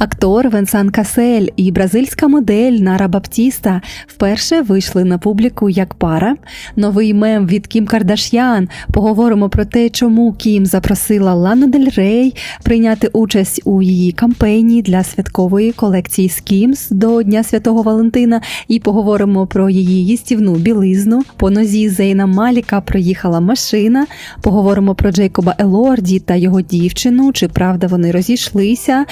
Актор Венсан Касель і бразильська модель Нара Баптіста вперше вийшли на публіку як пара. Новий мем від Кім Кардаш'ян. Поговоримо про те, чому Кім запросила Лану Дель Рей прийняти участь у її кампанії для святкової колекції Skims до Дня Святого Валентина. І поговоримо про її їстівну білизну. По нозі Зейна Маліка проїхала машина. Поговоримо про Джейкоба Елорді та його дівчину. Чи правда вони розійшлися?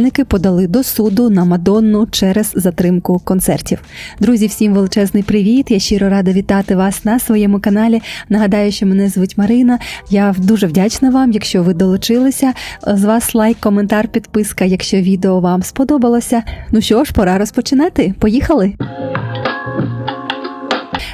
Шанувальники подали до суду на Мадонну через затримку концертів. Друзі, всім величезний привіт! Я щиро рада вітати вас на своєму каналі. Нагадаю, що мене звуть Марина. Я дуже вдячна вам, якщо ви долучилися. З вас лайк, коментар, підписка, якщо відео вам сподобалося. Ну що ж, пора розпочинати. Поїхали!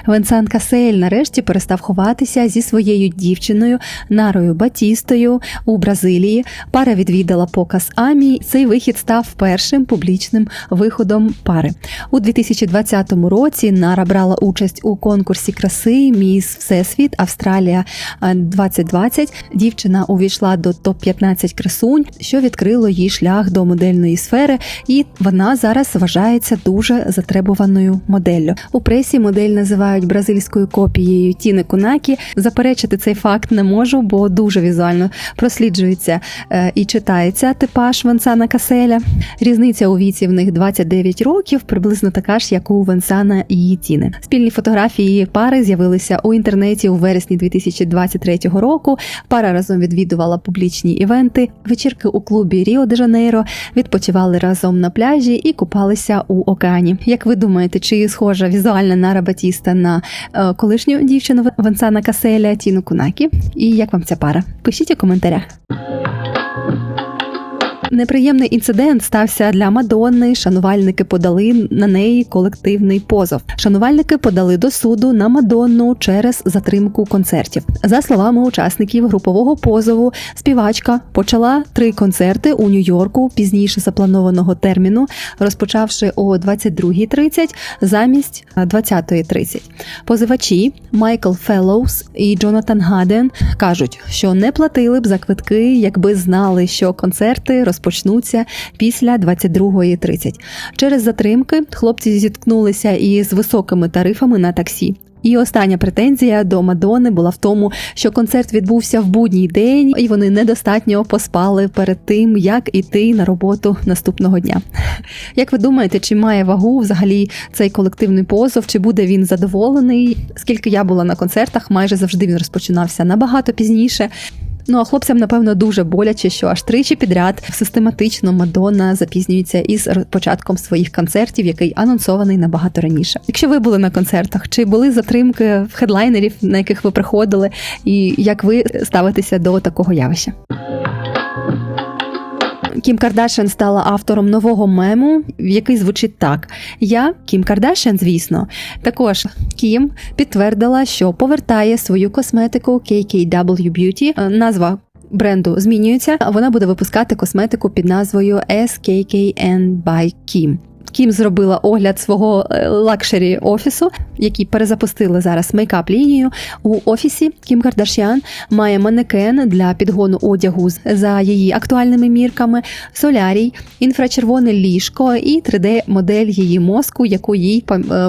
Венсан Касель нарешті перестав ховатися зі своєю дівчиною Нарою Батістою у Бразилії. Пара відвідала показ Амі. Цей вихід став першим публічним виходом пари. У 2020 році Нара брала участь у конкурсі краси Міс Всесвіт Австралія 2020. Дівчина увійшла до топ 15 красунь, що відкрило їй шлях до модельної сфери, і вона зараз вважається дуже затребуваною моделлю. У пресі модель називають бразильською копією Тіни Кунакі. Заперечити цей факт не можу, бо дуже візуально просліджується е, і читається типаж Венсана Каселя. Різниця у віці в них 29 років, приблизно така ж, як у Венсана і Тіни. Спільні фотографії пари з'явилися у інтернеті у вересні 2023 року. Пара разом відвідувала публічні івенти, вечірки у клубі Ріо де Жанейро, відпочивали разом на пляжі і купалися у океані. Як ви думаєте, чи схожа візуальна Нара Батіста на е, колишню дівчину Венсана Каселя Тіну Кунакі? І як вам ця пара? Пишіть у коментарях. Неприємний інцидент стався для Мадонни. Шанувальники подали на неї колективний позов. Шанувальники подали до суду на Мадонну через затримку концертів. За словами учасників групового позову, співачка почала три концерти у Нью-Йорку пізніше запланованого терміну, розпочавши о 22.30 замість 20.30. Позивачі Майкл Феллоус і Джонатан Гаден кажуть, що не платили б за квитки, якби знали, що концерти розпочнуться після 22.30. Через затримки хлопці зіткнулися із високими тарифами на таксі. І остання претензія до Мадони була в тому, що концерт відбувся в будній день, і вони недостатньо поспали перед тим, як іти на роботу наступного дня. Як ви думаєте, чи має вагу взагалі цей колективний позов? Чи буде він задоволений? Скільки я була на концертах, майже завжди він розпочинався набагато пізніше. Ну а хлопцям, напевно, дуже боляче, що аж тричі підряд систематично Мадонна запізнюється із початком своїх концертів, який анонсований набагато раніше. Якщо ви були на концертах, чи були затримки в хедлайнерів, на яких ви приходили, і як ви ставитеся до такого явища? Кім Кардашян стала автором нового мему, який звучить так: Я Кім Кардашян, звісно. Також Кім підтвердила, що повертає свою косметику KKW Beauty. Назва бренду змінюється. Вона буде випускати косметику під назвою SKKN by Kim. Кім зробила огляд свого лакшері офісу, який перезапустили зараз мейкап лінію. У офісі Кім Кардашян має манекен для підгону одягу за її актуальними мірками, солярій, інфрачервоне ліжко і 3D-модель її мозку, яку їй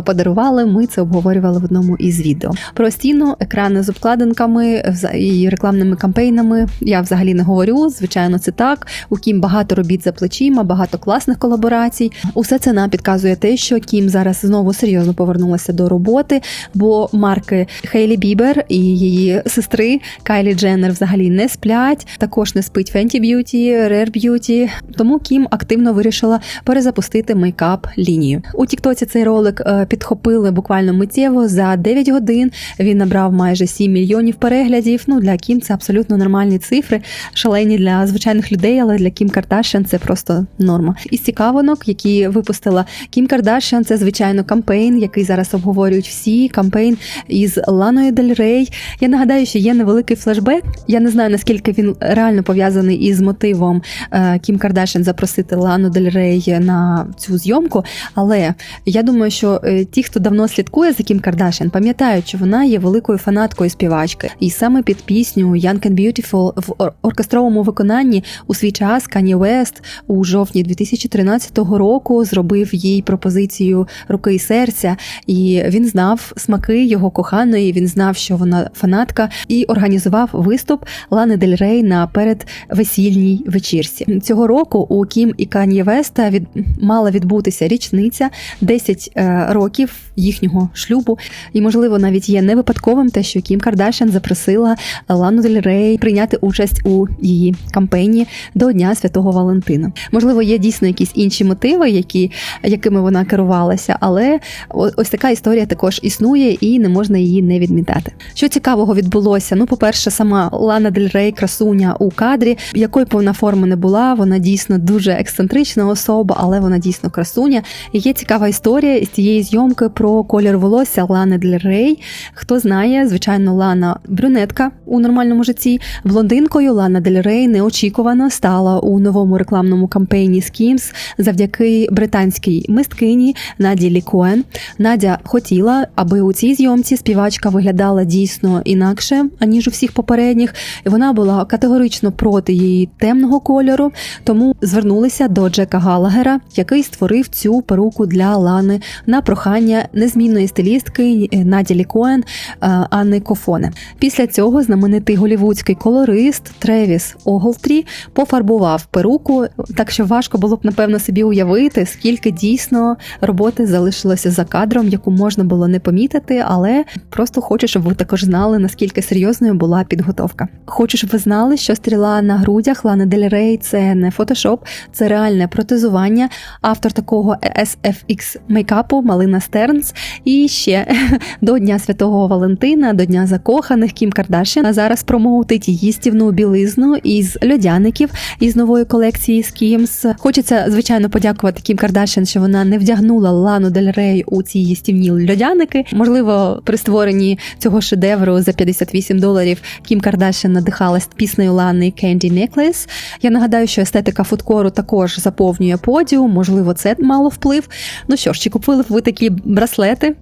подарували. Ми це обговорювали в одному із відео. Про стіну, екрани з обкладинками і рекламними кампейнами. Я взагалі не говорю. Звичайно, це так. У Кім багато робіт за плечима, багато класних колаборацій. Усе це нам підказує те, що Кім зараз знову серйозно повернулася до роботи, бо марки Хейлі Бібер і її сестри Кайлі Дженнер взагалі не сплять. Також не спить Fenty Beauty, Rare Beauty. Тому Кім активно вирішила перезапустити мейкап лінію. У Тіктоці цей ролик підхопили буквально миттєво за 9 годин. Він набрав майже 7 мільйонів переглядів. Ну для Кім це абсолютно нормальні цифри, шалені для звичайних людей, але для Кім Кардашян це просто норма. Із цікавинок, які випустили випустила. Кім Кардашян це звичайно кампейн, який зараз обговорюють всі. Кампейн із Ланою Дель Рей. Я нагадаю, що є невеликий флешбек. Я не знаю наскільки він реально пов'язаний із мотивом е, Кім Кардашян запросити Лану Дель Рей на цю зйомку. Але я думаю, що е, ті, хто давно слідкує за Кім Кардашян, пам'ятають, що вона є великою фанаткою співачки, і саме під пісню Young and Beautiful в ор- оркестровому виконанні у свій час Кані Вест у жовтні 2013 року зробив їй пропозицію руки і серця, і він знав смаки його коханої. Він знав, що вона фанатка, і організував виступ Лани Дель Рей на передвесільній вечірці. Цього року у Кім і Кані Веста від мала відбутися річниця 10 е, років їхнього шлюбу. І можливо навіть є не випадковим те, що Кім Кардашян запросила Лану Дель Рей прийняти участь у її кампейні до Дня Святого Валентина. Можливо, є дійсно якісь інші мотиви, які, якими вона керувалася, але ось така історія також існує і не можна її не відмітати. Що цікавого відбулося? Ну, по-перше, сама Лана Дель Рей, красуня у кадрі, якої б вона форми не була, вона дійсно дуже ексцентрична особа, але вона дійсно красуня. І є цікава історія з цієї зйомки про колір волосся Лани Дель Рей. Хто знає, звичайно, Лана брюнетка у нормальному житті. Блондинкою Лана Дель Рей неочікувано стала у новому рекламному кампейні Skims завдяки британській мисткині Наді Лі Коен. Надя хотіла, аби у цій зйомці співачка виглядала дійсно інакше аніж у всіх попередніх. Вона була категорично проти її темного кольору, тому звернулися до Джека Галагера, який створив цю перуку для Лани на прохання незмінної стилістки Наді Лі Коен е, Анни Кофоне. Після цього знаменитий голівудський колорист Тревіс Оголтрі пофарбував перуку, так що важко було б напевно собі уявити, скільки дійсно роботи залишилося за кадром, яку можна було не помітити, але просто хочу, щоб ви також знали, наскільки серйозною була підготовка. Хочу, щоб ви знали, що стріла на грудях Лани Дель Рей це не фотошоп, це реальне протезування. Автор такого SFX мейкапу Малина Стернс. І ще до Дня Святого Валентина, до Дня закоханих Кім Кардашян зараз промоутить їстівну білизну із льодяників із нової колекції Skims. Хочеться звичайно подякувати Кім Кардашян, що вона не вдягнула Лану Дель Рей у ці їстівні льодяники. Можливо, при створенні цього шедевру за 58 доларів Кім Кардашян надихалась піснею Лани Candy Necklace. Я нагадаю, що естетика фудкору також заповнює подіум. Можливо, це мало вплив. Ну що ж, чи купили б ви такі браслети?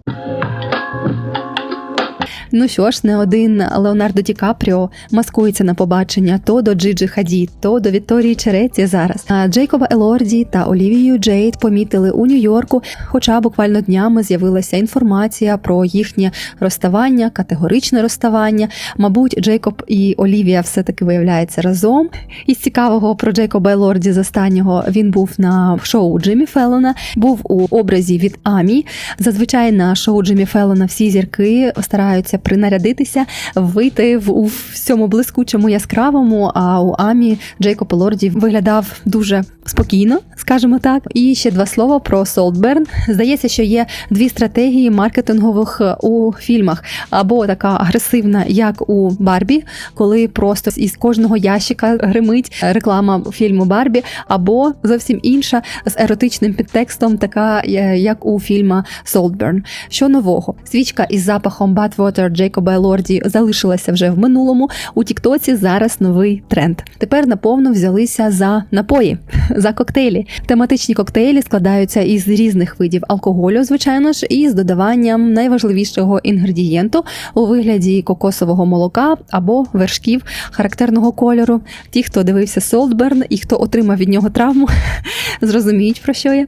Ну що ж, не один Леонардо Ді Капріо маскується на побачення то до Джиджи Хаді, то до Вікторії Череці зараз. А Джейкоба Елорді та Олівію Джейд помітили у Нью-Йорку, хоча буквально днями з'явилася інформація про їхнє розставання, категоричне розставання. Мабуть, Джейкоб і Олівія все-таки виявляються разом. Із цікавого про Джейкоба Елорді з останнього він був на шоу Джиммі Феллона, був у образі від Амі. Зазвичай на шоу Джиммі Феллона всі зірки стараються принарядитися, вийти в у всьому блискучому яскравому. А у Амі Джейкоб Елорді виглядав дуже спокійно, скажімо так. І ще два слова про Солтберн. Здається, що є дві стратегії маркетингових у фільмах: або така агресивна, як у Барбі, коли просто із кожного ящика гримить реклама фільму Барбі, або зовсім інша з еротичним підтекстом, така е, як у фільма Солтберн. Що нового? Свічка із запахом Badwater Джейкоба Елорді залишилася вже в минулому. У Тіктоці зараз новий тренд. Тепер наповну взялися за напої, за коктейлі. Тематичні коктейлі складаються із різних видів алкоголю, звичайно ж, і з додаванням найважливішого інгредієнту у вигляді кокосового молока або вершків характерного кольору. Ті, хто дивився Солтберн і хто отримав від нього травму, зрозуміють про що я.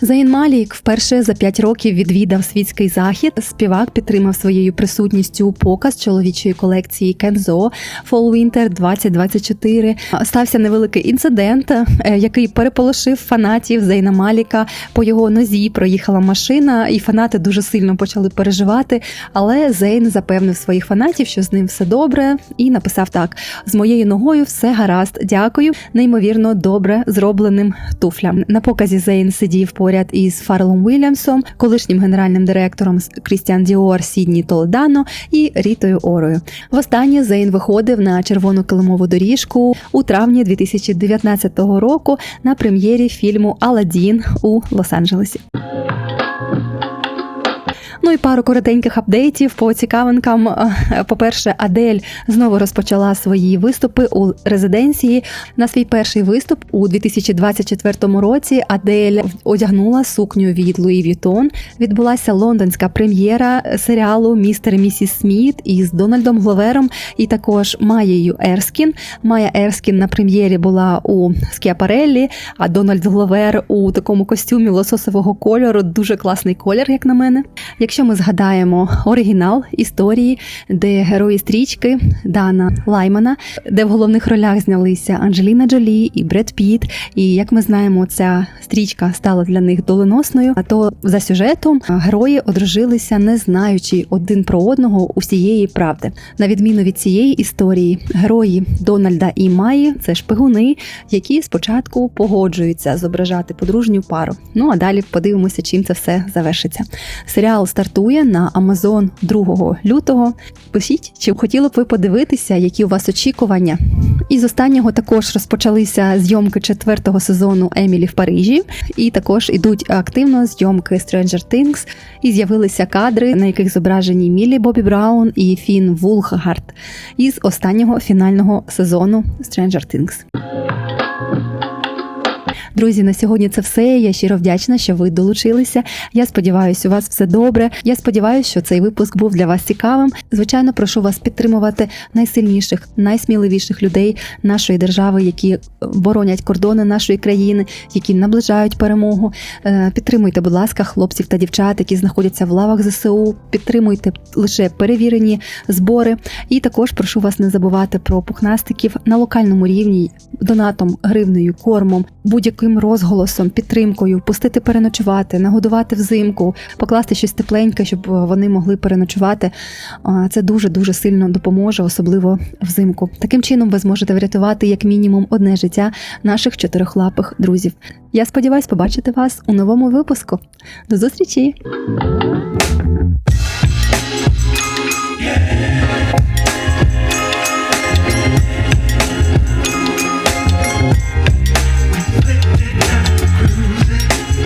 Заїн Малік вперше за п'ять років відвідав світський захід. Співак підтримав своєю присутністю показ чоловічої колекції Кензо Fall Winter 2024. Стався невеликий інцидент, е, який переполошив фанатів Зейна Маліка. По його нозі проїхала машина, і фанати дуже сильно почали переживати. Але Зейн запевнив своїх фанатів, що з ним все добре, і написав так: з моєю ногою все гаразд. Дякую, неймовірно добре зробленим туфлям. На показі Зейн сидів по поряд із Фарлом Уільямсом, колишнім генеральним директором Крістіан Діор Сідні Толдано і Рітою Орою. Востаннє Зейн виходив на червону килимову доріжку у травні 2019 року на прем'єрі фільму Аладдін у Лос-Анджелесі. І пару коротеньких апдейтів по цікавинкам. Е, По-перше, Адель знову розпочала свої виступи у резиденції. На свій перший виступ у 2024 році Адель одягнула сукню від Луї Вітон. Відбулася лондонська прем'єра серіалу Містер і місіс Сміт із Дональдом Гловером і також Маєю Ерскін. Майя Ерскін на прем'єрі була у Скіапареллі, а Дональд Гловер у такому костюмі лососового кольору. Дуже класний колір, як на мене. Якщо ми згадаємо оригінал історії, де герої стрічки Дана Лаймана, де в головних ролях знялися Анджеліна Джолі і Бред Піт. І як ми знаємо, ця стрічка стала для них доленосною. А то за сюжетом герої одружилися, не знаючи один про одного усієї правди. На відміну від цієї історії, герої Дональда і Маї це шпигуни, які спочатку погоджуються зображати подружню пару. Ну а далі подивимося, чим це все завершиться. Серіал стартує на Amazon 2 лютого. Пишіть, чи хотіли б ви подивитися, які у вас очікування. І з останнього також розпочалися зйомки четвертого сезону Емілі в Парижі, і також ідуть активно зйомки Stranger Things, і з'явилися кадри, на яких зображені Мілі Бобі Браун і Фін Вулхгард із останнього фінального сезону Stranger Things. Друзі, на сьогодні це все. Я щиро вдячна, що ви долучилися. Я сподіваюся, у вас все добре. Я сподіваюся, що цей випуск був для вас цікавим. Звичайно, прошу вас підтримувати найсильніших, найсміливіших людей нашої держави, які боронять кордони нашої країни, які наближають перемогу. Е, Підтримуйте, будь ласка, хлопців та дівчат, які знаходяться в лавах ЗСУ. Підтримуйте лише перевірені збори. І також прошу вас не забувати про пухнастиків на локальному рівні донатом, гривнею, кормом, будь-яким розголосом, підтримкою, пустити переночувати, нагодувати взимку, покласти щось тепленьке, щоб вони могли переночувати. Це дуже дуже сильно допоможе, особливо взимку. Таким чином, ви зможете врятувати як мінімум одне життя наших чотирьохлапих друзів. Я сподіваюся побачити вас у новому випуску. До зустрічі!